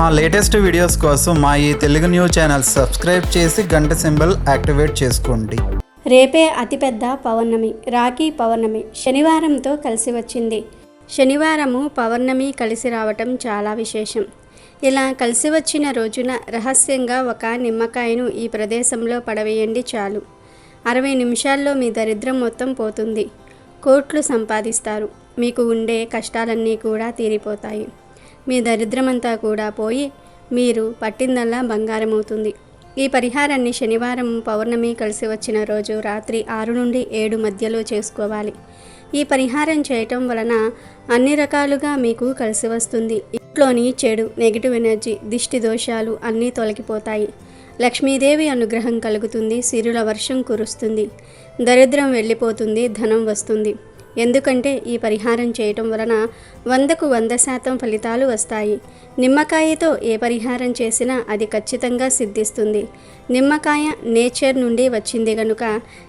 మా latest videos కోసం మా ఈ తెలుగు న్యూస్ ఛానల్ సబ్స్క్రైబ్ చేసి గంట సింబల్ యాక్టివేట్ చేసుకోండి. రేపే అతిపెద్ద పౌర్ణమి రాఖీ పౌర్ణమి శనివారంతో కలిసి వచ్చింది. శనివారము పౌర్ణమి కలిసి రావటం చాలా విశేషం. ఇలా కలిసి వచ్చిన రోజున రహస్యంగా ఒక నిమ్మకాయను ఈ ప్రదేశంలో పడవేయండి చాలు. అరవై నిమిషాల్లో మీ దరిద్రం మొత్తం పోతుంది. కోట్లు సంపాదిస్తారు. మీకు ఉండే కష్టాలన్నీ కూడా తీరిపోతాయి. మీ దరిద్రమంతా కూడా పోయి మీరు పట్టిందల్లా బంగారమవుతుంది. ఈ పరిహారాన్ని శనివారం పౌర్ణమి కలిసి వచ్చిన రోజు రాత్రి ఆరు నుండి ఏడు మధ్యలో చేసుకోవాలి. ఈ పరిహారం చేయటం వలన అన్ని రకాలుగా మీకు కలిసి వస్తుంది. ఇంట్లోని చెడు నెగిటివ్ ఎనర్జీ దిష్టి దోషాలు అన్నీ తొలగిపోతాయి. లక్ష్మీదేవి అనుగ్రహం కలుగుతుంది సిరుల వర్షం కురుస్తుంది. దరిద్రం వెళ్ళిపోతుంది ధనం వస్తుంది. ఎందుకంటే ఈ పరిహారం చేయటం వలన వందకు వంద శాతం ఫలితాలు వస్తాయి. నిమ్మకాయతో ఏ పరిహారం చేసినా అది ఖచ్చితంగా సిద్ధిస్తుంది. నిమ్మకాయ నేచర్ నుండి వచ్చింది కనుక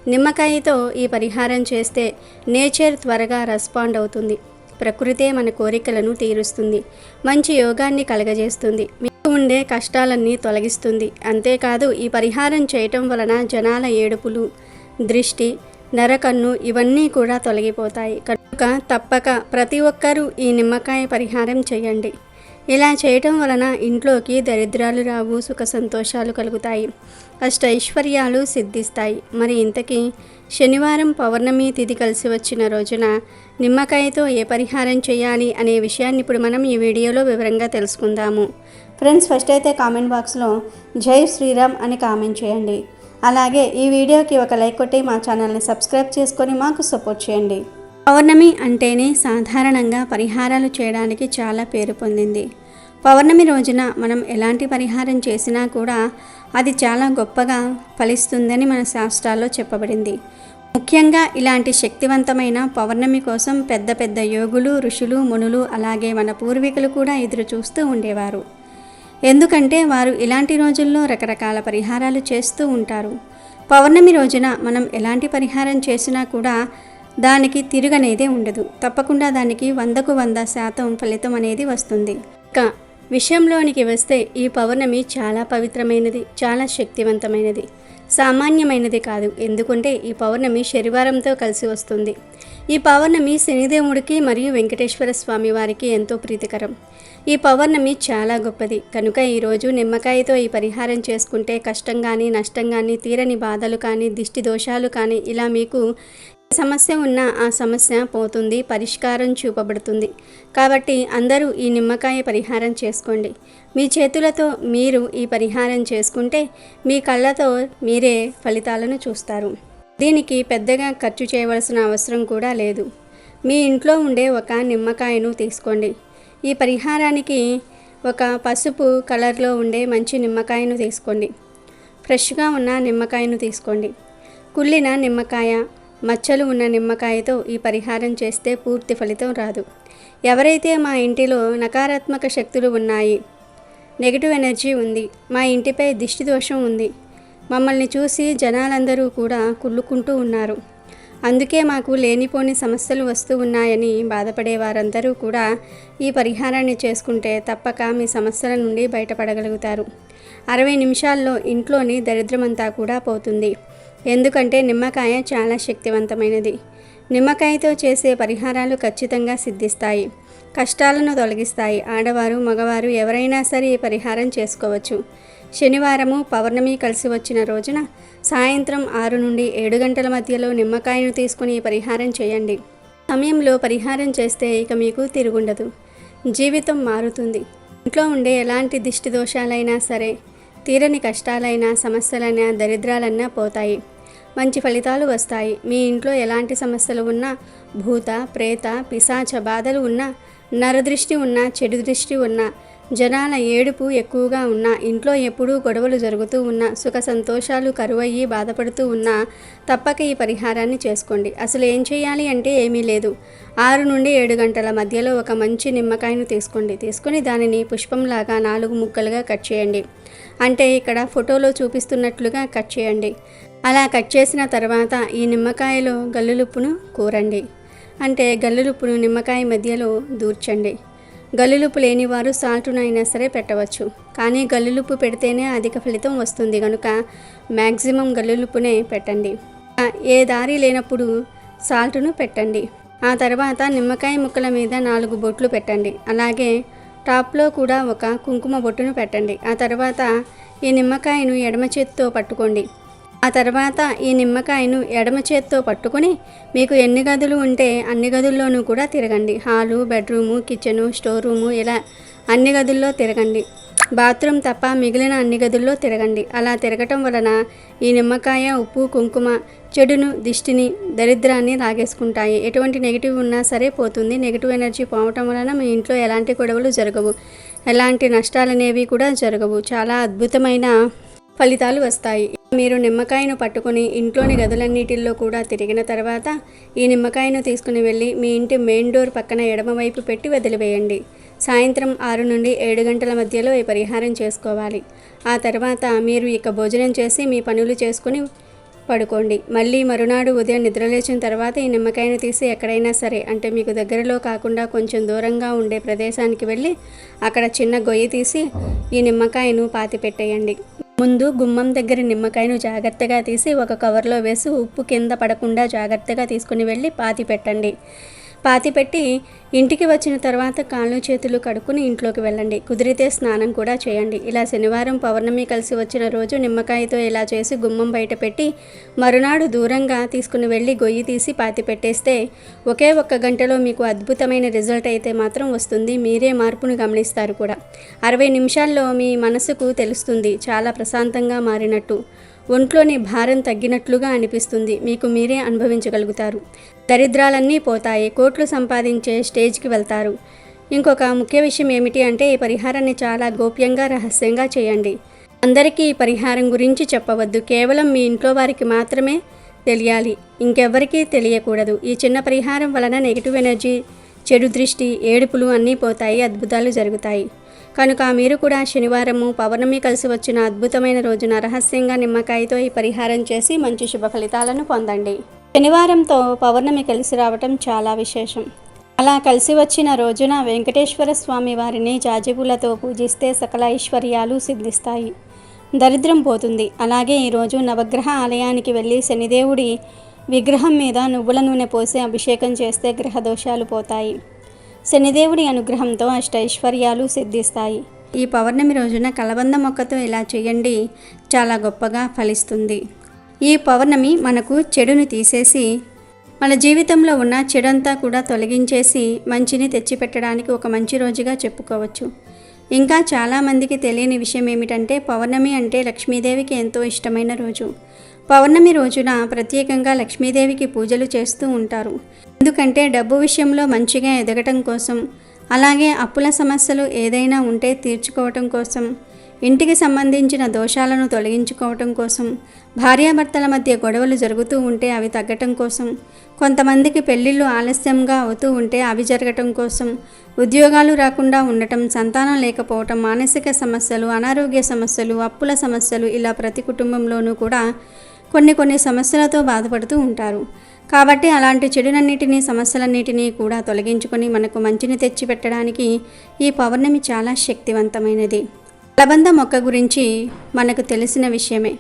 నిమ్మకాయతో ఈ పరిహారం చేస్తే నేచర్ త్వరగా రెస్పాండ్ అవుతుంది. ప్రకృతే మన కోరికలను తీరుస్తుంది. మంచి యోగాన్ని కలగజేస్తుంది. మీకు ఉండే కష్టాలన్నీ తొలగిస్తుంది. అంతేకాదు ఈ పరిహారం చేయటం వలన జనాల ఏడుపులు దృష్టి నరకన్ను ఇవన్నీ కూడా తొలగిపోతాయి. కనుక తప్పక ప్రతి ఒక్కరూ ఈ నిమ్మకాయ పరిహారం చేయండి. ఇలా చేయటం వలన ఇంట్లోకి దరిద్రాలు రావు సుఖ సంతోషాలు కలుగుతాయి. అష్ట ఐశ్వర్యాలు సిద్ధిస్తాయి. మరి ఇంతకీ శనివారం పౌర్ణమి తిథి కలిసి వచ్చిన రోజున నిమ్మకాయతో ఏ పరిహారం చేయాలి అనే విషయాన్ని ఇప్పుడు మనం ఈ వీడియోలో వివరంగా తెలుసుకుందాము. ఫ్రెండ్స్ ఫస్ట్ అయితే కామెంట్ బాక్స్లో జై శ్రీరామ్ అని కామెంట్ చేయండి. అలాగే ఈ వీడియోకి ఒక లైక్ కొట్టి మా ఛానల్ని సబ్స్క్రైబ్ చేసుకొని మాకు సపోర్ట్ చేయండి. పౌర్ణమి అంటేనే సాధారణంగా పరిహారాలు చేయడానికి చాలా పేరు పొందింది. పౌర్ణమి రోజున మనం ఎలాంటి పరిహారం చేసినా కూడా అది చాలా గొప్పగా ఫలిస్తుందని మన శాస్త్రాల్లో చెప్పబడింది. ముఖ్యంగా ఇలాంటి శక్తివంతమైన పౌర్ణమి కోసం పెద్ద పెద్ద యోగులు ఋషులు మునులు అలాగే మన పూర్వీకులు కూడా ఎదురు చూస్తూ ఉండేవారు. ఎందుకంటే వారు ఇలాంటి రోజుల్లో రకరకాల పరిహారాలు చేస్తూ ఉంటారు. పౌర్ణమి రోజున మనం ఎలాంటి పరిహారం చేసినా కూడా దానికి తిరుగనేదే ఉండదు. తప్పకుండా దానికి వందకు వంద శాతం ఫలితం అనేది వస్తుంది. ఇక విషయంలోనికి వస్తే ఈ పౌర్ణమి చాలా పవిత్రమైనది చాలా శక్తివంతమైనది. సామాన్యమైనది కాదు. ఎందుకంటే ఈ పౌర్ణమి శనివారంతో కలిసి వస్తుంది. ఈ పౌర్ణమి శనిదేవుడికి మరియు వెంకటేశ్వర స్వామి వారికి ఎంతో ప్రీతికరం. ఈ పౌర్ణమి చాలా గొప్పది. కనుక ఈరోజు నిమ్మకాయతో ఈ పరిహారం చేసుకుంటే కష్టం కానీ నష్టం కానీ తీరని బాధలు కానీ దిష్టి దోషాలు కానీ ఇలా మీకు సమస్య ఉన్నా ఆ సమస్య పోతుంది పరిష్కారం చూపబడుతుంది. కాబట్టి అందరూ ఈ నిమ్మకాయ పరిహారం చేసుకోండి. మీ చేతులతో మీరు ఈ పరిహారం చేసుకుంటే మీ కళ్ళతో మీరే ఫలితాలను చూస్తారు. దీనికి పెద్దగా ఖర్చు చేయవలసిన అవసరం కూడా లేదు. మీ ఇంట్లో ఉండే ఒక నిమ్మకాయను తీసుకోండి. ఈ పరిహారానికి ఒక పసుపు కలర్లో ఉండే మంచి నిమ్మకాయను తీసుకోండి. ఫ్రెష్గా ఉన్న నిమ్మకాయను తీసుకోండి. కుళ్ళిన నిమ్మకాయ మచ్చలు ఉన్న నిమ్మకాయతో ఈ పరిహారం చేస్తే పూర్తి ఫలితం రాదు. ఎవరైతే మా ఇంటిలో నకారాత్మక శక్తులు ఉన్నాయి నెగిటివ్ ఎనర్జీ ఉంది మా ఇంటిపై దిష్టి దోషం ఉంది మమ్మల్ని చూసి జనాలందరూ కూడా కుళ్ళుకుంటూ ఉన్నారు. అందుకే మాకు లేనిపోని సమస్యలు వస్తూ ఉన్నాయని బాధపడే వారందరూ కూడా ఈ పరిహారాన్ని చేసుకుంటే తప్పక మీ సమస్యల నుండి బయటపడగలుగుతారు. అరవై నిమిషాల్లో ఇంట్లోని దరిద్రమంతా కూడా పోతుంది. ఎందుకంటే నిమ్మకాయ చాలా శక్తివంతమైనది. నిమ్మకాయతో చేసే పరిహారాలు ఖచ్చితంగా సిద్ధిస్తాయి. కష్టాలను తొలగిస్తాయి. ఆడవారు మగవారు ఎవరైనా సరే ఈ పరిహారం చేసుకోవచ్చు. శనివారము పౌర్ణమి కలిసి వచ్చిన రోజున సాయంత్రం ఆరు నుండి ఏడు గంటల మధ్యలో నిమ్మకాయను తీసుకుని పరిహారం చేయండి. సమయంలో పరిహారం చేస్తే ఇక మీకు తిరుగుండదు. జీవితం మారుతుంది. ఇంట్లో ఉండే ఎలాంటి దిష్టి దోషాలైనా సరే తీరని కష్టాలైనా సమస్యలైనా దరిద్రాలన్నా పోతాయి. మంచి ఫలితాలు వస్తాయి. మీ ఇంట్లో ఎలాంటి సమస్యలు ఉన్నా భూత ప్రేత పిశాచ బాధలు ఉన్నా నరదృష్టి ఉన్నా చెడు దృష్టి ఉన్నా జనాల ఏడుపు ఎక్కువగా ఉన్నా ఇంట్లో ఎప్పుడూ గొడవలు జరుగుతూ ఉన్నా సుఖ సంతోషాలు కరువయ్యి బాధపడుతూ ఉన్నా తప్పక ఈ పరిహారాన్ని చేసుకోండి. అసలు ఏం చేయాలి అంటే ఏమీ లేదు. ఆరు నుండి ఏడు గంటల మధ్యలో ఒక మంచి నిమ్మకాయను తీసుకోండి. తీసుకొని దానిని పుష్పంలాగా నాలుగు ముక్కలుగా కట్ చేయండి. అంటే ఇక్కడ ఫోటోలో చూపిస్తున్నట్లుగా కట్ చేయండి. అలా కట్ చేసిన తర్వాత ఈ నిమ్మకాయలో గల్లులుప్పును కూరండి. అంటే గల్లులుప్పును నిమ్మకాయ మధ్యలో దూర్చండి. గల్లులుపు లేని వారు సాల్టునైనా సరే పెట్టవచ్చు. కానీ గల్లులుపు పెడితేనే అధిక ఫలితం వస్తుంది. కనుక మ్యాక్సిమం గల్లులుపునే పెట్టండి. ఏ దారి లేనప్పుడు సాల్ట్ను పెట్టండి. ఆ తర్వాత నిమ్మకాయ ముక్కల మీద నాలుగు బొట్లు పెట్టండి. అలాగే టాప్లో కూడా ఒక కుంకుమ బొట్టును పెట్టండి. ఆ తర్వాత ఈ నిమ్మకాయను ఎడమ చేతితో పట్టుకోండి. ఆ తర్వాత ఈ నిమ్మకాయను ఎడమ చేత్తో పట్టుకొని మీకు ఎన్ని గదులు ఉంటే అన్ని గదుల్లోనూ కూడా తిరగండి. Hall bedroom kitchen store room ఇలా అన్ని గదుల్లో తిరగండి. బాత్రూమ్ తప్ప మిగిలిన అన్ని గదుల్లో తిరగండి. అలా తిరగటం వలన ఈ నిమ్మకాయ ఉప్పు కుంకుమ చెడును దిష్టిని దరిద్రాన్ని లాగేసుకుంటాయి. ఎటువంటి నెగిటివ్ ఉన్నా సరే పోతుంది. నెగిటివ్ ఎనర్జీ పోవటం వలన మీ ఇంట్లో ఎలాంటి గొడవలు జరగవు. ఎలాంటి నష్టాలు అనేవి కూడా జరగవు. చాలా అద్భుతమైన ఫలితాలు వస్తాయి. మీరు నిమ్మకాయను పట్టుకొని ఇంట్లోని గదులన్నిటిల్లో కూడా తిరిగిన తర్వాత ఈ నిమ్మకాయను తీసుకుని వెళ్ళి మీ ఇంటి మెయిన్ డోర్ పక్కన ఎడమవైపు పెట్టి వదిలివేయండి. సాయంత్రం ఆరు నుండి ఏడు గంటల మధ్యలో ఈ పరిహారం చేసుకోవాలి. ఆ తర్వాత మీరు ఇక భోజనం చేసి మీ పనులు చేసుకుని పడుకోండి. మళ్ళీ మరునాడు ఉదయం నిద్రలేచిన తర్వాత ఈ నిమ్మకాయను తీసి ఎక్కడైనా సరే అంటే మీకు దగ్గరలో కాకుండా కొంచెం దూరంగా ఉండే ప్రదేశానికి వెళ్ళి అక్కడ చిన్న గొయ్యి తీసి ఈ నిమ్మకాయను పాతి పెట్టేయండి ముందు గుమ్మం దగ్గర నిమ్మకాయను జాగ్రత్తగా తీసి ఒక కవర్లో వేసి ఉప్పు కింద పడకుండా జాగ్రత్తగా తీసుకుని వెళ్ళి పాతి పెట్టండి. పాతి పెట్టి ఇంటికి వచ్చిన తర్వాత కాళ్ళు చేతులు కడుక్కుని ఇంట్లోకి వెళ్ళండి. కుదిరితే స్నానం కూడా చేయండి. ఇలా శనివారం పౌర్ణమి కలిసి వచ్చిన రోజు నిమ్మకాయతో ఇలా చేసి గుమ్మం బయట పెట్టి మరునాడు దూరంగా తీసుకుని వెళ్ళి గొయ్యి తీసి పాతి పెట్టేస్తే ఒకే ఒక్క గంటలో మీకు అద్భుతమైన రిజల్ట్ అయితే మాత్రం వస్తుంది. మీరే మార్పును గమనిస్తారు కూడా. అరవై నిమిషాల్లో మీ మనసుకు తెలుస్తుంది. చాలా ప్రశాంతంగా మారినట్టు. ఒంట్లోని భారం తగ్గినట్లుగా అనిపిస్తుంది. మీకు మీరే అనుభవించగలుగుతారు. దరిద్రాలన్నీ పోతాయి. కోట్లు సంపాదించే స్టేజ్కి వెళ్తారు. ఇంకొక ముఖ్య విషయం ఏమిటి అంటే ఈ పరిహారాన్ని చాలా గోప్యంగా రహస్యంగా చేయండి. అందరికీ ఈ పరిహారం గురించి చెప్పవద్దు. కేవలం మీ ఇంట్లో వారికి మాత్రమే తెలియాలి. ఇంకెవ్వరికీ తెలియకూడదు. ఈ చిన్న పరిహారం వలన నెగిటివ్ ఎనర్జీ చెడు దృష్టి ఏడుపులు అన్నీ పోతాయి. అద్భుతాలు జరుగుతాయి. కనుక మీరు కూడా శనివారము పౌర్ణమి కలిసి వచ్చిన అద్భుతమైన రోజున రహస్యంగా నిమ్మకాయతో ఈ పరిహారం చేసి మంచి శుభ ఫలితాలను పొందండి. శనివారంతో పౌర్ణమి కలిసి రావటం చాలా విశేషం. అలా కలిసి వచ్చిన రోజున వెంకటేశ్వర స్వామి వారిని జాజిపూలతో పూజిస్తే సకల ఐశ్వర్యాలు సిద్ధిస్తాయి. దరిద్రం పోతుంది. అలాగే ఈరోజు నవగ్రహ ఆలయానికి వెళ్ళి శనిదేవుడి విగ్రహం మీద నువ్వుల నూనె పోసి అభిషేకం చేస్తే గ్రహ దోషాలు పోతాయి. శనిదేవుడి అనుగ్రహంతో అష్టైశ్వర్యాలు సిద్ధిస్తాయి. ఈ పౌర్ణమి రోజున కలబంద మొక్కతో ఇలా చేయండి. చాలా గొప్పగా ఫలిస్తుంది. ఈ పౌర్ణమి మనకు చెడుని తీసేసి మన జీవితంలో ఉన్న చెడంతా కూడా తొలగించేసి మంచిని తెచ్చిపెట్టడానికి ఒక మంచి రోజుగా చెప్పుకోవచ్చు. ఇంకా చాలామందికి తెలియని విషయం ఏమిటంటే పౌర్ణమి అంటే లక్ష్మీదేవికి ఎంతో ఇష్టమైన రోజు. పౌర్ణమి రోజున ప్రత్యేకంగా లక్ష్మీదేవికి పూజలు చేస్తూ ఉంటారు. ఎందుకంటే డబ్బు విషయంలో మంచిగా ఎదగటం కోసం అలాగే అప్పుల సమస్యలు ఏదైనా ఉంటే తీర్చుకోవటం కోసం ఇంటికి సంబంధించిన దోషాలను తొలగించుకోవటం కోసం భార్యాభర్తల మధ్య గొడవలు జరుగుతూ ఉంటే అవి తగ్గటం కోసం కొంతమందికి పెళ్ళిళ్ళు ఆలస్యంగా అవుతూ ఉంటే అవి జరగటం కోసం ఉద్యోగాలు రాకుండా ఉండటం సంతానం లేకపోవటం మానసిక సమస్యలు అనారోగ్య సమస్యలు అప్పుల సమస్యలు ఇలా ప్రతి కుటుంబంలోనూ కూడా కొన్ని కొన్ని సమస్యలతో బాధపడుతూ ఉంటారు. కాబట్టి అలాంటి చెడునన్నిటినీ సమస్యలన్నిటినీ కూడా తొలగించుకొని మనకు మంచిని తెచ్చి పెట్టడానికి ఈ పౌర్ణమి చాలా శక్తివంతమైనది. కలబంద మొక్క గురించి మనకు తెలిసిన విషయమే.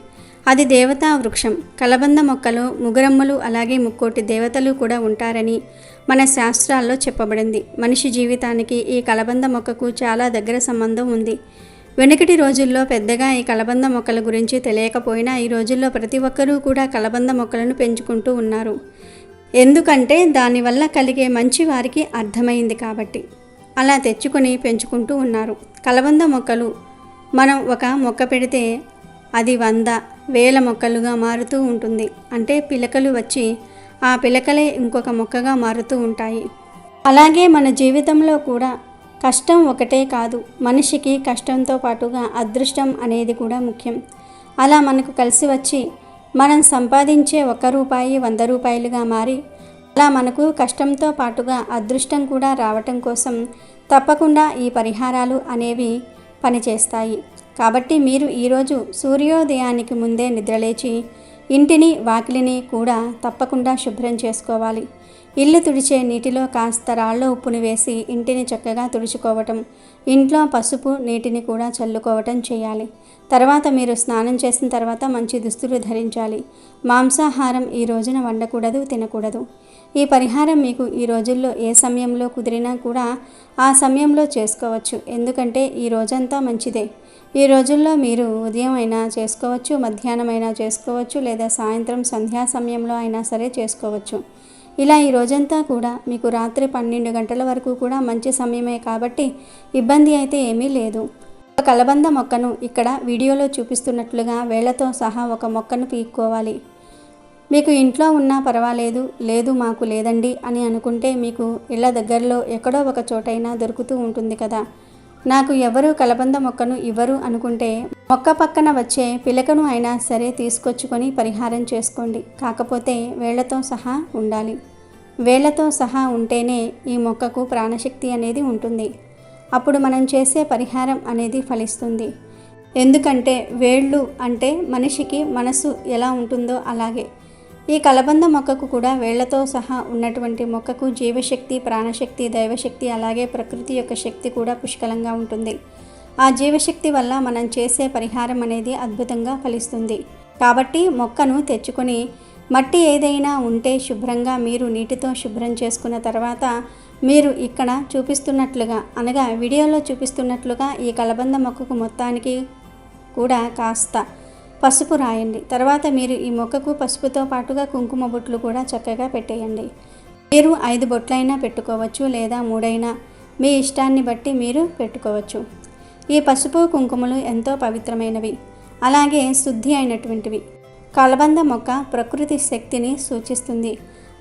అది దేవతా వృక్షం. కలబంద మొక్కలో ముగురమ్మలు అలాగే ముక్కోటి దేవతలు కూడా ఉంటారని మన శాస్త్రాల్లో చెప్పబడింది. మనిషి జీవితానికి ఈ కలబంద మొక్కకు చాలా దగ్గర సంబంధం ఉంది. వెనకటి రోజుల్లో పెద్దగా ఈ కలబంద మొక్కల గురించి తెలియకపోయినా ఈ రోజుల్లో ప్రతి ఒక్కరూ కూడా కలబంద మొక్కలను పెంచుకుంటూ ఉన్నారు. ఎందుకంటే దానివల్ల కలిగే మంచి వారికి అర్థమైంది కాబట్టి. అలా తెచ్చుకొని పెంచుకుంటూ ఉన్నారు. కలబంద మొక్కలు మనం ఒక మొక్క పెడితే అది వంద వేల మొక్కలుగా మారుతూ ఉంటుంది. అంటే పిలకలు వచ్చి ఆ పిలకలే ఇంకొక మొక్కగా మారుతూ ఉంటాయి. అలాగే మన జీవితంలో కూడా కష్టం ఒకటే కాదు మనిషికి కష్టంతో పాటుగా అదృష్టం అనేది కూడా ముఖ్యం. అలా మనకు కలిసి వచ్చి మనం సంపాదించే ఒక్క రూపాయి వంద రూపాయలుగా మారి అలా మనకు కష్టంతో పాటుగా అదృష్టం కూడా రావటం కోసం తప్పకుండా ఈ పరిహారాలు అనేవి పనిచేస్తాయి. కాబట్టి మీరు ఈరోజు సూర్యోదయానికి ముందే నిద్రలేచి ఇంటిని వాకిలిని కూడా తప్పకుండా శుభ్రం చేసుకోవాలి. ఇల్లు తుడిచే నీటిలో కాస్త రాళ్ళ ఉప్పుని వేసి ఇంటిని చక్కగా తుడుచుకోవటం ఇంట్లో పసుపు నీటిని కూడా చల్లుకోవటం చేయాలి. తర్వాత మీరు స్నానం చేసిన తర్వాత మంచి దుస్తులు ధరించాలి. మాంసాహారం ఈ రోజున వండకూడదు తినకూడదు. ఈ పరిహారం మీకు ఈ రోజుల్లో ఏ సమయంలో కుదిరినా కూడా ఆ సమయంలో చేసుకోవచ్చు. ఎందుకంటే ఈ రోజంతా మంచిదే. ఈ రోజుల్లో మీరు ఉదయం అయినా చేసుకోవచ్చు మధ్యాహ్నం అయినా చేసుకోవచ్చు లేదా సాయంత్రం సంధ్యా సమయంలో అయినా సరే చేసుకోవచ్చు. ఇలా ఈ రోజంతా కూడా మీకు రాత్రి పన్నెండు గంటల వరకు కూడా మంచి సమయమే కాబట్టి ఇబ్బంది అయితే ఏమీ లేదు. ఒక కలబంద మొక్కను ఇక్కడ వీడియోలో చూపిస్తున్నట్లుగా వేళ్ళతో సహా ఒక మొక్కను పీక్కోవాలి. మీకు ఇంట్లో ఉన్నా పర్వాలేదు లేదు మాకు లేదండి అని అనుకుంటే మీకు ఇళ్ళ దగ్గరలో ఎక్కడో ఒక చోటైనా దొరుకుతూ ఉంటుంది కదా. నాకు ఎవరు కలబంద మొక్కను ఇవ్వరు అనుకుంటే మొక్క పక్కన వచ్చే పిలకను అయినా సరే తీసుకొచ్చుకొని పరిహారం చేసుకోండి. కాకపోతే వేళ్ళతో సహా ఉండాలి. వేళ్ళతో సహా ఉంటేనే ఈ మొక్కకు ప్రాణశక్తి అనేది ఉంటుంది. అప్పుడు మనం చేసే పరిహారం అనేది ఫలిస్తుంది. ఎందుకంటే వేళ్ళు అంటే మనిషికి మనసు ఎలా ఉంటుందో అలాగే ఈ కలబంద మొక్కకు కూడా వేళ్ళతో సహా ఉన్నటువంటి మొక్కకు జీవశక్తి ప్రాణశక్తి దైవశక్తి అలాగే ప్రకృతి యొక్క శక్తి కూడా పుష్కలంగా ఉంటుంది. ఆ జీవశక్తి వల్ల మనం చేసే పరిహారం అనేది అద్భుతంగా ఫలిస్తుంది. కాబట్టి మొక్కను తెచ్చుకొని మట్టి ఏదైనా ఉంటే శుభ్రంగా మీరు నీటితో శుభ్రం చేసుకున్న తర్వాత మీరు ఇక్కడ చూపిస్తున్నట్లుగా అనగా వీడియోలో చూపిస్తున్నట్లుగా ఈ కలబంద మొక్కకు మొత్తానికి కూడా కాస్త పసుపు రాయండి. తర్వాత మీరు ఈ మొక్కకు పసుపుతో పాటుగా కుంకుమ బొట్లు కూడా చక్కగా పెట్టేయండి. మీరు ఐదు బొట్లైనా పెట్టుకోవచ్చు లేదా మూడైనా మీ ఇష్టాన్ని బట్టి మీరు పెట్టుకోవచ్చు. ఈ పసుపు కుంకుమలు ఎంతో పవిత్రమైనవి. అలాగే శుద్ధి అయినటువంటివి. కలబంద మొక్క ప్రకృతి శక్తిని సూచిస్తుంది.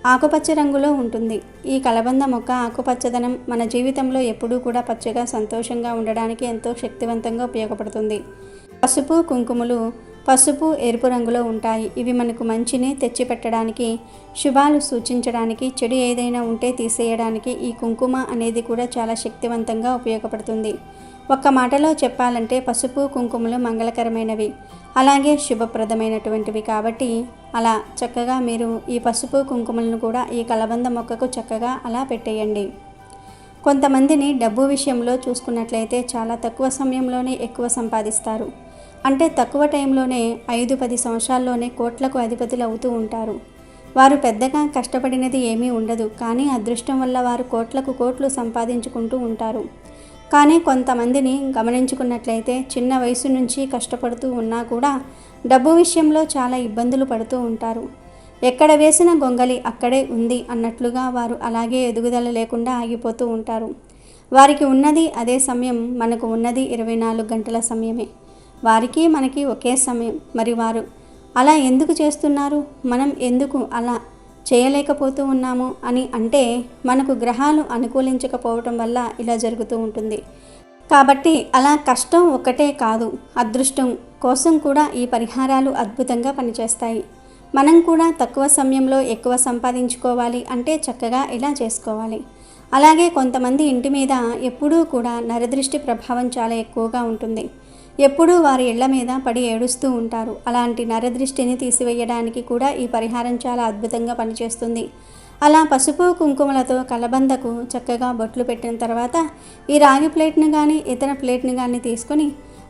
ఆకుపచ్చ రంగులో ఉంటుంది. ఈ కలబంద మొక్క ఆకుపచ్చదనం మన జీవితంలో ఎప్పుడూ కూడా పచ్చగా సంతోషంగా ఉండడానికి ఎంతో శక్తివంతంగా ఉపయోగపడుతుంది. పసుపు కుంకుమలు పసుపు ఎరుపు రంగులో ఉంటాయి. ఇవి మనకు మంచిని తెచ్చిపెట్టడానికి శుభాలు సూచించడానికి చెడు ఏదైనా ఉంటే తీసేయడానికి ఈ కుంకుమ అనేది కూడా చాలా శక్తివంతంగా ఉపయోగపడుతుంది. ఒక్క మాటలో చెప్పాలంటే పసుపు కుంకుమలు మంగళకరమైనవి. అలాగే శుభప్రదమైనటువంటివి కాబట్టి అలా చక్కగా మీరు ఈ పసుపు కుంకుమలను కూడా ఈ కలబంద మొక్కకు చక్కగా అలా పెట్టేయండి. కొంతమందిని డబ్బు విషయంలో చూసుకున్నట్లయితే చాలా తక్కువ సమయంలోనే ఎక్కువ సంపాదిస్తారు. అంటే తక్కువ టైంలోనే ఐదు పది సంవత్సరాల్లోనే కోట్లకు అధిపతులు అవుతూ ఉంటారు. వారు పెద్దగా కష్టపడినది ఏమీ ఉండదు కానీ అదృష్టం వల్ల వారు కోట్లకు కోట్లు సంపాదించుకుంటూ ఉంటారు. కానీ కొంతమందిని గమనించుకున్నట్లయితే చిన్న వయసు నుంచి కష్టపడుతూ ఉన్నా కూడా డబ్బు విషయంలో చాలా ఇబ్బందులు పడుతూ ఉంటారు. ఎక్కడ వేసిన గొంగలి అక్కడే ఉంది అన్నట్లుగా వారు అలాగే ఎదుగుదల లేకుండా ఆగిపోతూ ఉంటారు. వారికి ఉన్నది అదే సమయం మనకు ఉన్నది ఇరవై నాలుగు గంటల సమయమే. వారికి మనకి ఒకే సమయం. మరి వారు అలా ఎందుకు చేస్తున్నారు? మనం ఎందుకు అలా చేయలేకపోతూ ఉన్నాము అని అంటే మనకు గ్రహాలు అనుకూలించకపోవటం వల్ల ఇలా జరుగుతూ ఉంటుంది. కాబట్టి అలా కష్టం ఒక్కటే కాదు అదృష్టం కోసం కూడా ఈ పరిహారాలు అద్భుతంగా పనిచేస్తాయి. మనం కూడా తక్కువ సమయంలో ఎక్కువ సంపాదించుకోవాలి అంటే చక్కగా ఇలా చేసుకోవాలి. అలాగే కొంతమంది ఇంటి మీద ఎప్పుడూ కూడా నరదృష్టి ప్రభావం చాలా ఎక్కువగా ఉంటుంది. ఎప్పుడూ వారి ఇళ్ళ మీద పడి ఏడుస్తూ ఉంటారు. అలాంటి నరదృష్టిని తీసివేయడానికి కూడా ఈ పరిహారం చాలా అద్భుతంగా పనిచేస్తుంది. అలా పసుపు కుంకుమలతో కలబందకు చక్కగా బొట్లు పెట్టిన తర్వాత ఈ రాగి ప్లేట్ను కానీ ఇతర ప్లేట్ని కానీ తీసుకొని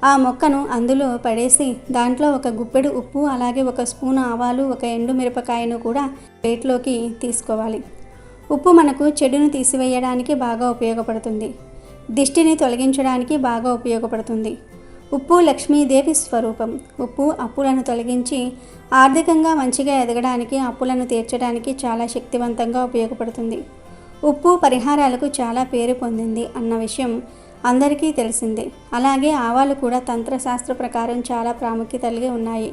ఆ మొక్కను అందులో పడేసి దాంట్లో ఒక గుప్పెడు ఉప్పు అలాగే ఒక స్పూన్ ఆవాలు ఒక ఎండు మిరపకాయను కూడా ప్లేట్లోకి తీసుకోవాలి. ఉప్పు మనకు చెడును తీసివేయడానికి బాగా ఉపయోగపడుతుంది. దిష్టిని తొలగించడానికి బాగా ఉపయోగపడుతుంది. ఉప్పు లక్ష్మీదేవి స్వరూపం. ఉప్పు అప్పులను తొలగించి ఆర్థికంగా మంచిగా ఎదగడానికి అప్పులను తీర్చడానికి చాలా శక్తివంతంగా ఉపయోగపడుతుంది. ఉప్పు పరిహారాలకు చాలా పేరు పొందింది అన్న విషయం అందరికీ తెలిసిందే. అలాగే ఆవాలు కూడా తంత్రశాస్త్ర ప్రకారం చాలా ప్రాముఖ్యత కలిగి ఉన్నాయి.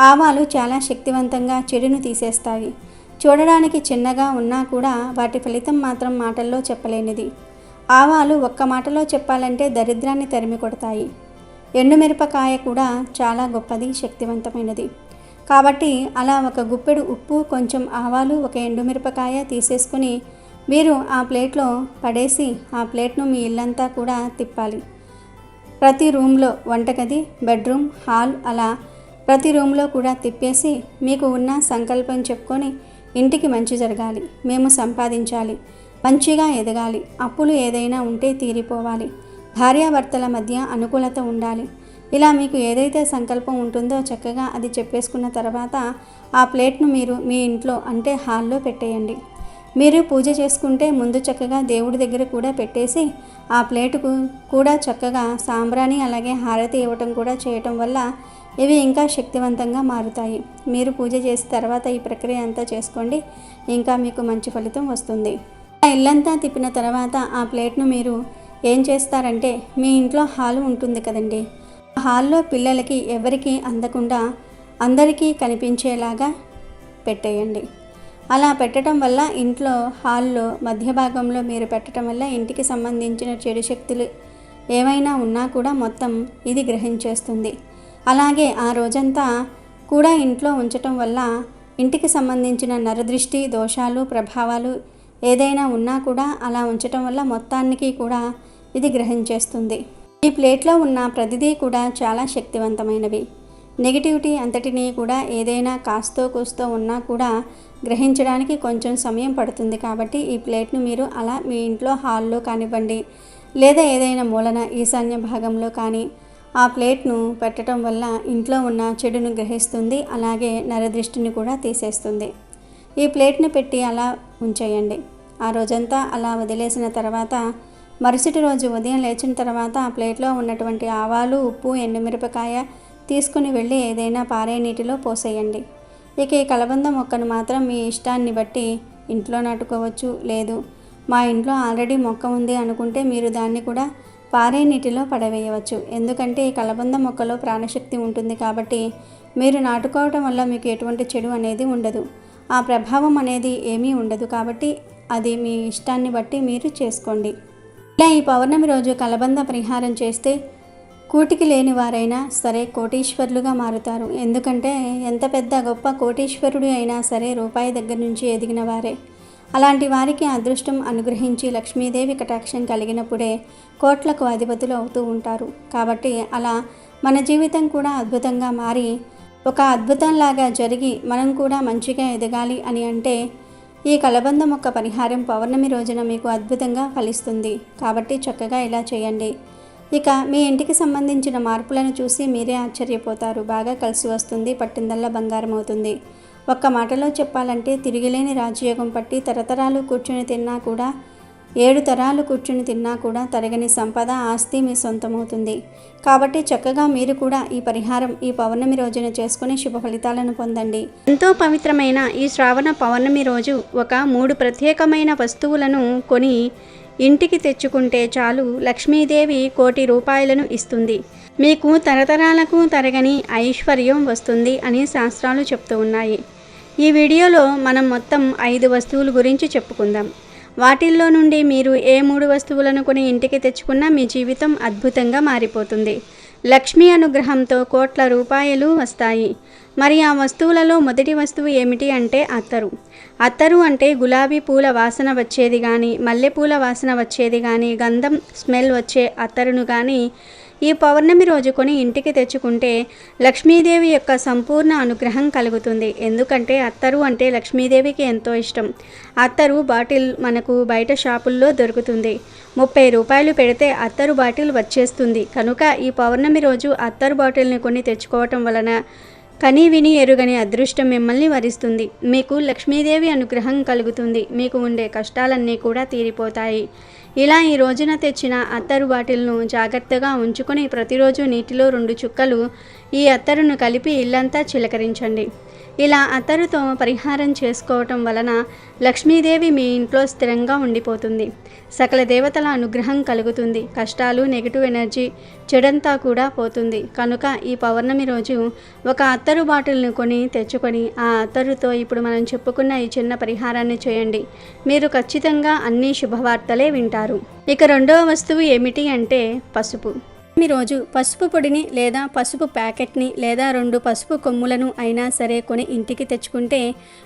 ఆవాలు చాలా శక్తివంతంగా చెడును తీసేస్తాయి. చూడడానికి చిన్నగా ఉన్నా కూడా వాటి ఫలితం మాత్రం మాటల్లో చెప్పలేనిది. ఆవాలు ఒక్క మాటలో చెప్పాలంటే దరిద్రాన్ని తరిమి కొడతాయి ఎండుమిరపకాయ కూడా చాలా గొప్పది శక్తివంతమైనది. కాబట్టి అలా ఒక గుప్పెడు ఉప్పు కొంచెం ఆవాలు ఒక ఎండుమిరపకాయ తీసేసుకుని మీరు ఆ ప్లేట్లో పడేసి ఆ ప్లేట్ను మీ ఇల్లంతా కూడా తిప్పాలి. ప్రతి రూమ్లో వంటగది బెడ్రూమ్ హాల్ అలా ప్రతి రూమ్లో కూడా తిప్పేసి మీకు ఉన్న సంకల్పం చెప్పుకొని ఇంటికి మంచి జరగాలి. మేము సంపాదించాలి. మంచిగా ఎదగాలి. అప్పులు ఏదైనా ఉంటే తీరిపోవాలి. భార్యాభర్తల మధ్య అనుకూలత ఉండాలి. ఇలా మీకు ఏదైతే సంకల్పం ఉంటుందో చక్కగా అది చెప్పేసుకున్న తర్వాత ఆ ప్లేట్ను మీరు మీ ఇంట్లో అంటే హాల్లో పెట్టేయండి. మీరు పూజ చేసుకుంటే ముందు చక్కగా దేవుడి దగ్గర కూడా పెట్టేసి ఆ ప్లేటుకు కూడా చక్కగా సాంబ్రాణి అలాగే హారతి ఇవ్వటం కూడా చేయటం వల్ల ఇవి ఇంకా శక్తివంతంగా మారుతాయి. మీరు పూజ చేసిన తర్వాత ఈ ప్రక్రియ అంతా చేసుకోండి. ఇంకా మీకు మంచి ఫలితం వస్తుంది. ఆ ఇల్లంతా తిప్పిన తర్వాత ఆ ప్లేట్ను మీరు ఏం చేస్తారంటే మీ ఇంట్లో హాల్ ఉంటుంది కదండి. ఆ హాల్లో పిల్లలకి ఎవరికి అందకుండా అందరికీ కనిపించేలాగా పెట్టేయండి. అలా పెట్టడం వల్ల ఇంట్లో హాల్లో మధ్య భాగంలో మీరు పెట్టడం వల్ల ఇంటికి సంబంధించిన చెడు శక్తులు ఏమైనా ఉన్నా కూడా మొత్తం ఇది గ్రహించేస్తుంది. అలాగే ఆ రోజంతా కూడా ఇంట్లో ఉంచటం వల్ల ఇంటికి సంబంధించిన నరదృష్టి దోషాలు ప్రభావాలు ఏదైనా ఉన్నా కూడా అలా ఉంచటం వల్ల మొత్తానికి కూడా ఇది గ్రహించేస్తుంది. ఈ ప్లేట్లో ఉన్న ప్రతిదీ కూడా చాలా శక్తివంతమైనవి. నెగిటివిటీ అంతటినీ కూడా ఏదైనా కాస్తో కూస్తో ఉన్నా కూడా గ్రహించడానికి కొంచెం సమయం పడుతుంది కాబట్టి ఈ ప్లేట్ను మీరు అలా మీ ఇంట్లో హాల్లో కానివ్వండి లేదా ఏదైనా మూలన ఈశాన్య భాగంలో కానీ ఆ ప్లేట్ను పెట్టడం వల్ల ఇంట్లో ఉన్న చెడును గ్రహిస్తుంది అలాగే నరదృష్టిని కూడా తీసేస్తుంది. ఈ ప్లేట్ను పెట్టి అలా ఉంచేయండి. ఆ రోజంతా అలా వదిలేసిన తర్వాత మరుసటి రోజు ఉదయం లేచిన తర్వాత ఆ ప్లేట్లో ఉన్నటువంటి ఆవాలు ఉప్పు ఎండుమిరపకాయ తీసుకుని వెళ్ళి ఏదైనా పారే నీటిలో పోసేయండి. ఇక ఈ కలబంద మొక్కను మాత్రం మీ ఇష్టాన్ని బట్టి ఇంట్లో నాటుకోవచ్చు. లేదు మా ఇంట్లో ఆల్రెడీ మొక్క ఉంది అనుకుంటే మీరు దాన్ని కూడా పారే నీటిలో పడవేయవచ్చు. ఎందుకంటే ఈ కలబంద మొక్కలో ప్రాణశక్తి ఉంటుంది కాబట్టి మీరు నాటుకోవటం వల్ల మీకు ఎటువంటి చెడు అనేది ఉండదు. ఆ ప్రభావం అనేది ఏమీ ఉండదు కాబట్టి అది మీ ఇష్టాన్ని బట్టి మీరు చేసుకోండి. ఇలా ఈ పౌర్ణమి రోజు కలబంద పరిహారం చేస్తే కూటికి లేని వారైనా సరే కోటీశ్వరులుగా మారుతారు. ఎందుకంటే ఎంత పెద్ద గొప్ప కోటీశ్వరుడు అయినా సరే రూపాయి దగ్గర నుంచి ఎదిగిన వారే. అలాంటి వారికి అదృష్టం అనుగ్రహించి లక్ష్మీదేవి కటాక్షం కలిగినప్పుడే కోట్లకు అధిపతులు అవుతూ ఉంటారు. కాబట్టి అలా మన జీవితం కూడా అద్భుతంగా మారి ఒక అద్భుతంలాగా జరిగి మనం కూడా మంచిగా ఎదగాలి అని అంటే ఈ కలబంద మొక్క పరిహారం పౌర్ణమి రోజున మీకు అద్భుతంగా ఫలిస్తుంది. కాబట్టి చక్కగా ఇలా చేయండి. ఇక మీ ఇంటికి సంబంధించిన మార్పులను చూసి మీరే ఆశ్చర్యపోతారు. బాగా కలిసి వస్తుంది పట్టిందల్లా బంగారం అవుతుంది. ఒక్క మాటలో చెప్పాలంటే తిరిగిలేని రాజయోగం పట్టి తరతరాలు కూర్చుని తిన్నా కూడా ఏడు తరాలు కూర్చుని తిన్నా కూడా తరగని సంపద ఆస్తి మీ సొంతమవుతుంది. కాబట్టి చక్కగా మీరు కూడా ఈ పరిహారం ఈ పౌర్ణమి రోజున చేసుకుని శుభ ఫలితాలను పొందండి. ఎంతో పవిత్రమైన ఈ శ్రావణ పౌర్ణమి రోజు ఒక మూడు ప్రత్యేకమైన వస్తువులను కొని ఇంటికి తెచ్చుకుంటే చాలు లక్ష్మీదేవి కోటి రూపాయలను ఇస్తుంది. మీకు తరతరాలకు తరగని ఐశ్వర్యం వస్తుంది అని శాస్త్రాలు చెప్తూ ఉన్నాయి. ఈ వీడియోలో మనం మొత్తం ఐదు వస్తువుల గురించి చెప్పుకుందాం. వాటిల్లో నుండి మీరు ఏ మూడు వస్తువులను కొని ఇంటికి తెచ్చుకున్నా మీ జీవితం అద్భుతంగా మారిపోతుంది. లక్ష్మీ అనుగ్రహంతో కోట్ల రూపాయలు వస్తాయి. మరి ఆ వస్తువులలో మొదటి వస్తువు ఏమిటి అంటే అత్తరు. అత్తరు అంటే గులాబీ పూల వాసన వచ్చేది కానీ మల్లెపూల వాసన వచ్చేది కానీ గంధం స్మెల్ వచ్చే అత్తరును కానీ ఈ పౌర్ణమి రోజు కొని ఇంటికి తెచ్చుకుంటే లక్ష్మీదేవి యొక్క సంపూర్ణ అనుగ్రహం కలుగుతుంది. ఎందుకంటే అత్తరు అంటే లక్ష్మీదేవికి ఎంతో ఇష్టం. అత్తరు బాటిల్ మనకు బయట షాపుల్లో దొరుకుతుంది. ముప్పై రూపాయలు పెడితే అత్తరు బాటిల్ వచ్చేస్తుంది. కనుక ఈ పౌర్ణమి రోజు అత్తరు బాటిల్ని కొని తెచ్చుకోవటం వలన కని విని ఎరుగని అదృష్టం మిమ్మల్ని వరిస్తుంది. మీకు లక్ష్మీదేవి అనుగ్రహం కలుగుతుంది. మీకు ఉండే కష్టాలన్నీ కూడా తీరిపోతాయి. ఇలా ఈ రోజున తెచ్చిన అత్తరు బాటిల్ను జాగ్రత్తగా ఉంచుకొని ప్రతిరోజు నీటిలో రెండు చుక్కలు ఈ అత్తరును కలిపి ఇల్లంతా చిలకరించండి. ఇలా అత్తరుతో పరిహారం చేసుకోవటం వలన లక్ష్మీదేవి మీ ఇంట్లో స్థిరంగా ఉండిపోతుంది. సకల దేవతల అనుగ్రహం కలుగుతుంది. కష్టాలు నెగిటివ్ ఎనర్జీ చెడంతా కూడా పోతుంది. కనుక ఈ పౌర్ణమి రోజు ఒక అత్తరు బాటిల్ని కొని తెచ్చుకొని ఆ అత్తరుతో ఇప్పుడు మనం చెప్పుకున్న ఈ చిన్న పరిహారాన్ని చేయండి. మీరు ఖచ్చితంగా అన్ని శుభవార్తలే వింటారు. ఇక రెండవ వస్తువు ఏమిటి అంటే పసుపు. రోజు పసుపు పొడిని లేదా పసుపు ప్యాకెట్ని లేదా రెండు పసుపు కొమ్ములను అయినా సరే కొని ఇంటికి తెచ్చుకుంటే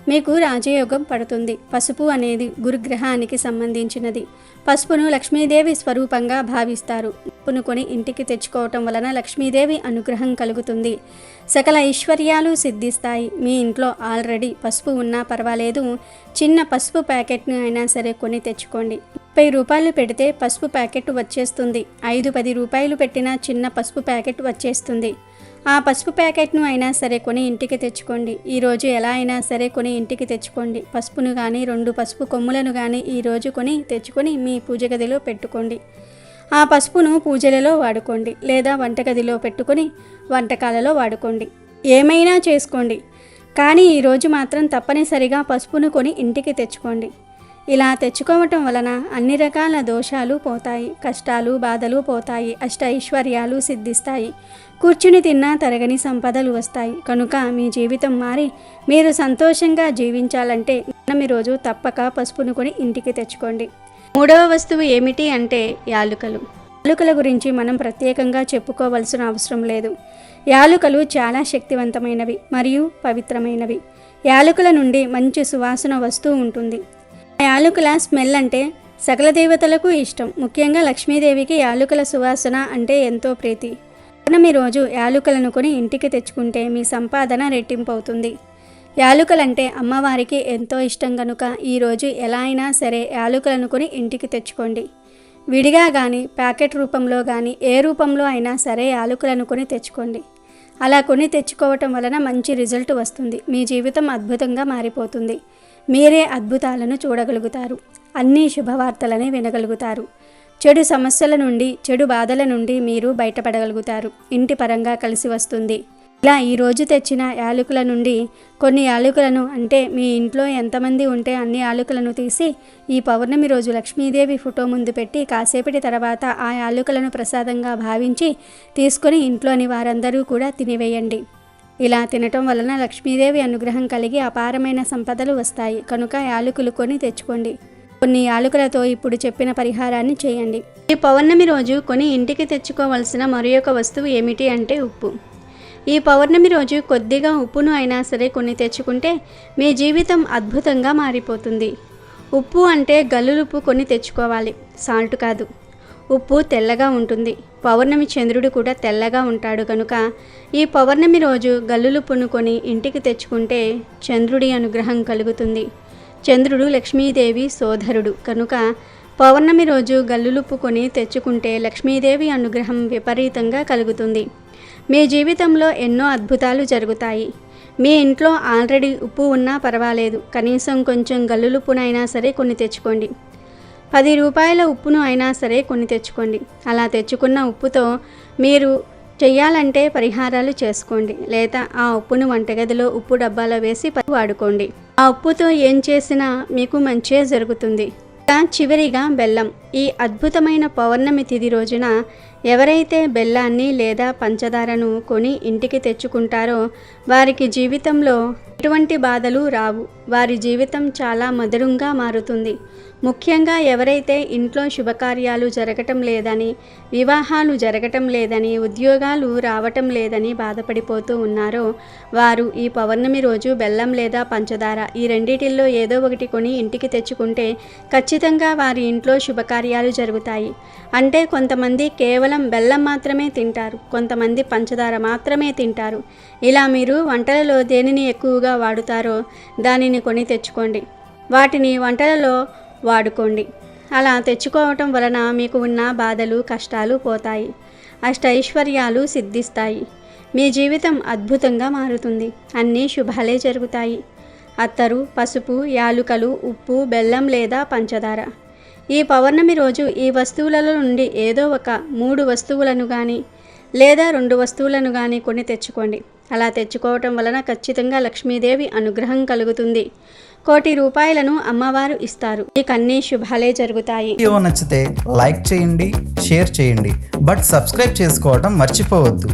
మీకు రాజయోగం పడుతుంది. పసుపు అనేది గురుగ్రహానికి సంబంధించినది. పసుపును లక్ష్మీదేవి స్వరూపంగా భావిస్తారు. పసుపును కొని ఇంటికి తెచ్చుకోవటం వలన లక్ష్మీదేవి అనుగ్రహం కలుగుతుంది. సకల ఐశ్వర్యాలు సిద్ధిస్తాయి. మీ ఇంట్లో ఆల్రెడీ పసుపు ఉన్నా పర్వాలేదు. చిన్న పసుపు ప్యాకెట్ను అయినా సరే కొని తెచ్చుకోండి. ముప్పై రూపాయలు పెడితే పసుపు ప్యాకెట్ వచ్చేస్తుంది. ఐదు పది రూపాయలు పెట్టిన చిన్న పసుపు ప్యాకెట్ వచ్చేస్తుంది. ఆ పసుపు ప్యాకెట్ను అయినా సరే కొని ఇంటికి తెచ్చుకోండి. ఈరోజు ఎలా అయినా సరే కొని ఇంటికి తెచ్చుకోండి. పసుపును కానీ రెండు పసుపు కొమ్ములను కానీ ఈరోజు కొని తెచ్చుకొని మీ పూజ గదిలో పెట్టుకోండి. ఆ పసుపును పూజలలో వాడుకోండి లేదా వంటగదిలో పెట్టుకొని వంటకాలలో వాడుకోండి. ఏమైనా చేసుకోండి. కానీ ఈరోజు మాత్రం తప్పనిసరిగా పసుపును కొని ఇంటికి తెచ్చుకోండి. ఇలా తెచ్చుకోవటం వలన అన్ని రకాల దోషాలు పోతాయి కష్టాలు బాధలు పోతాయి అష్ట ఐశ్వర్యాలు సిద్ధిస్తాయి. కూర్చుని తిన్నా తరగని సంపదలు వస్తాయి. కనుక మీ జీవితం మారి మీరు సంతోషంగా జీవించాలంటే మనం ఈరోజు తప్పక పసుపును కొని ఇంటికి తెచ్చుకోండి. మూడవ వస్తువు ఏమిటి అంటే యాలుకలు. యాలుకల గురించి మనం ప్రత్యేకంగా చెప్పుకోవలసిన అవసరం లేదు. యాలుకలు చాలా శక్తివంతమైనవి మరియు పవిత్రమైనవి. యాలకుల నుండి మంచి సువాసన వస్తూ ఉంటుంది. ఆ యాలకుల స్మెల్ అంటే సకల దేవతలకు ఇష్టం. ముఖ్యంగా లక్ష్మీదేవికి యాలుకల సువాసన అంటే ఎంతో ప్రీతి. మనం ఈరోజు యాలుకలను కొని ఇంటికి తెచ్చుకుంటే మీ సంపాదన రెట్టింపు అవుతుంది యాలుకలంటే అమ్మవారికి ఎంతో ఇష్టం కనుక ఈరోజు ఎలా అయినా సరే యాలుకలను కొని ఇంటికి తెచ్చుకోండి. విడిగా కానీ ప్యాకెట్ రూపంలో కానీ ఏ రూపంలో అయినా సరే యాలకులను కొని తెచ్చుకోండి. అలా కొని తెచ్చుకోవటం వలన మంచి రిజల్ట్ వస్తుంది. మీ జీవితం అద్భుతంగా మారిపోతుంది. మీరే అద్భుతాలను చూడగలుగుతారు. అన్ని శుభవార్తలని వినగలుగుతారు. చెడు సమస్యల నుండి చెడు బాధల నుండి మీరు బయటపడగలుగుతారు. ఇంటి పరంగా కలిసి వస్తుంది. ఇలా ఈరోజు తెచ్చిన యాలకుల నుండి కొన్ని యాలకులను అంటే మీ ఇంట్లో ఎంతమంది ఉంటే అన్ని యాలకులను తీసి ఈ పౌర్ణమి రోజు లక్ష్మీదేవి ఫోటో ముందు పెట్టి కాసేపటి తర్వాత ఆ యాలకులను ప్రసాదంగా భావించి తీసుకొని ఇంట్లోని వారందరూ కూడా తినివేయండి. ఇలా తినటం వలన లక్ష్మీదేవి అనుగ్రహం కలిగి అపారమైన సంపదలు వస్తాయి. కనుక యాలకులు కొని తెచ్చుకోండి. కొన్ని యాలకులతో ఇప్పుడు చెప్పిన పరిహారాన్ని చేయండి. ఈ పౌర్ణమి రోజు కొని ఇంటికి తెచ్చుకోవలసిన మరి వస్తువు ఏమిటి అంటే ఉప్పు. ఈ పౌర్ణమి రోజు కొద్దిగా ఉప్పును అయినా సరే కొన్ని తెచ్చుకుంటే మీ జీవితం అద్భుతంగా మారిపోతుంది. ఉప్పు అంటే గల్లులుప్పు కొన్ని తెచ్చుకోవాలి. సాల్ట్ కాదు. ఉప్పు తెల్లగా ఉంటుంది. పౌర్ణమి చంద్రుడు కూడా తెల్లగా ఉంటాడు కనుక ఈ పౌర్ణమి రోజు గల్లులుప్పును కొని ఇంటికి తెచ్చుకుంటే చంద్రుడి అనుగ్రహం కలుగుతుంది. చంద్రుడు లక్ష్మీదేవి సోదరుడు. కనుక పౌర్ణమి రోజు గల్లులుప్పు కొని తెచ్చుకుంటే లక్ష్మీదేవి అనుగ్రహం విపరీతంగా కలుగుతుంది. మీ జీవితంలో ఎన్నో అద్భుతాలు జరుగుతాయి. మీ ఇంట్లో ఆల్రెడీ ఉప్పు ఉన్నా పర్వాలేదు. కనీసం కొంచెం గల్లులుప్పునైనా సరే కొన్ని తెచ్చుకోండి. పది రూపాయల ఉప్పును అయినా సరే కొన్ని తెచ్చుకోండి. అలా తెచ్చుకున్న ఉప్పుతో మీరు చెయ్యాలంటే పరిహారాలు చేసుకోండి. లేదా ఆ ఉప్పును వంటగదిలో ఉప్పు డబ్బాలో వేసి వాడుకోండి. ఆ ఉప్పుతో ఏం చేసినా మీకు మంచే జరుగుతుంది. చివరిగా బెల్లం. ఈ అద్భుతమైన పౌర్ణమి తిథి రోజున ఎవరైతే బెల్లాన్ని లేదా పంచదారను కొని ఇంటికి తెచ్చుకుంటారో వారికి జీవితంలో ఎటువంటి బాధలు రావు. వారి జీవితం చాలా మధురంగా మారుతుంది. ముఖ్యంగా ఎవరైతే ఇంట్లో శుభకార్యాలు జరగటం లేదని వివాహాలు జరగటం లేదని ఉద్యోగాలు రావటం లేదని బాధపడిపోతూ ఉన్నారో వారు ఈ పౌర్ణమి రోజు బెల్లం లేదా పంచదార ఈ రెండిటిల్లో ఏదో ఒకటి కొని ఇంటికి తెచ్చుకుంటే ఖచ్చితంగా వారి ఇంట్లో కార్యాలు జరుగుతాయి. అంటే కొంతమంది కేవలం బెల్లం మాత్రమే తింటారు. కొంతమంది పంచదార మాత్రమే తింటారు. ఇలా మీరు వంటలలో దేనిని ఎక్కువగా వాడుతారో దానిని కొని తెచ్చుకోండి. వాటిని వంటలలో వాడుకోండి. అలా తెచ్చుకోవటం వలన మీకు ఉన్న బాధలు కష్టాలు పోతాయి. అష్ట ఐశ్వర్యాలు సిద్ధిస్తాయి. మీ జీవితం అద్భుతంగా మారుతుంది. అన్నీ శుభాలే జరుగుతాయి. అత్తరు పసుపు యాలుకలు ఉప్పు బెల్లం లేదా పంచదార. ఈ పౌర్ణమి రోజు ఈ వస్తువులలో నుండి ఏదో ఒక మూడు వస్తువులను కానీ లేదా రెండు వస్తువులను కానీ కొని తెచ్చుకోండి. అలా తెచ్చుకోవటం వలన ఖచ్చితంగా లక్ష్మీదేవి అనుగ్రహం కలుగుతుంది. కోటి రూపాయలను అమ్మవారు ఇస్తారు. మీకు అన్ని శుభాలే జరుగుతాయి. వీడియో నచ్చితే లైక్ చేయండి షేర్ చేయండి. బట్ సబ్స్క్రైబ్ చేసుకోవడం మర్చిపోవద్దు.